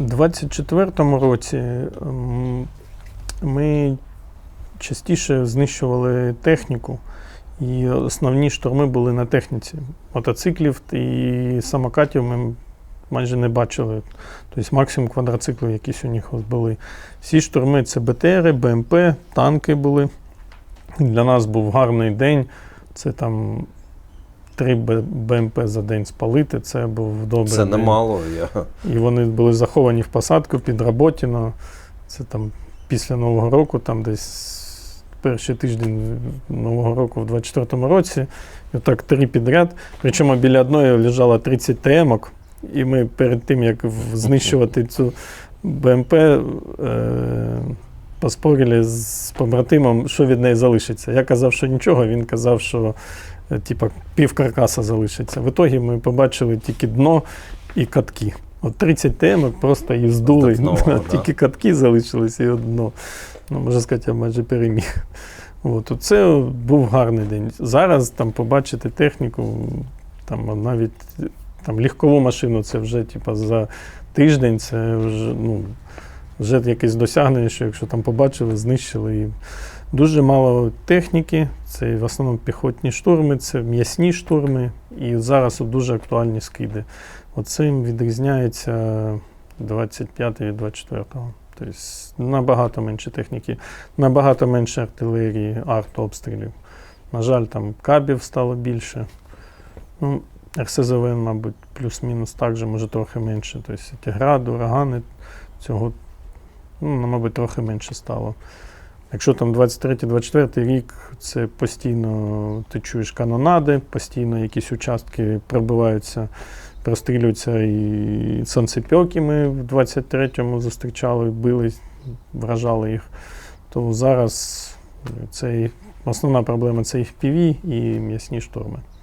У 24-му році ем, ми частіше знищували техніку, і основні штурми були на техніці. Мотоциклів і самокатів ми майже не бачили. Тобто максимум квадроциклів якісь у них були. Всі штурми це БТРи, БМП, танки були. Для нас був гарний день. Це там три БМП за день спалити. Це був добрий Це немало. Я... І вони були заховані в посадку під Роботіно. Це там після Нового року, там десь перший тиждень Нового року в 24-му році. І отак три підряд. Причому біля одної лежало 30 ТМ-ок. І ми перед тим, як знищувати цю БМП, е- поспорили з побратимом, що від неї залишиться. Я казав, що нічого, він казав, що е, типа, пів каркаса залишиться. В ітогі ми побачили тільки дно і катки. От 30 темок просто її здули. До дна, да. Тільки катки залишилися і одно. Ну, можна сказати, я майже переміг. От, це був гарний день. Зараз там побачити техніку, там навіть там, легкову машину, це вже типа, за тиждень, це вже, ну, вже якесь досягнення, що якщо там побачили, знищили. І дуже мало техніки, це в основному піхотні штурми, це м'ясні штурми, і зараз дуже актуальні скиди. Оцим відрізняється 25 від 24-го. Тобто набагато менше техніки, набагато менше артилерії, артобстрілів. На жаль, там кабів стало більше. Ну, РСЗВ, мабуть, плюс-мінус так же, може трохи менше. Тобто ті гради, урагани, цього, ну, мабуть, трохи менше стало. Якщо там 23-24 рік, це постійно ти чуєш канонади, постійно якісь участки пробиваються, прострілюються і сонцепьоки ми в 23-му зустрічали, били, вражали їх. То зараз це основна проблема це FPV і м'ясні штурми.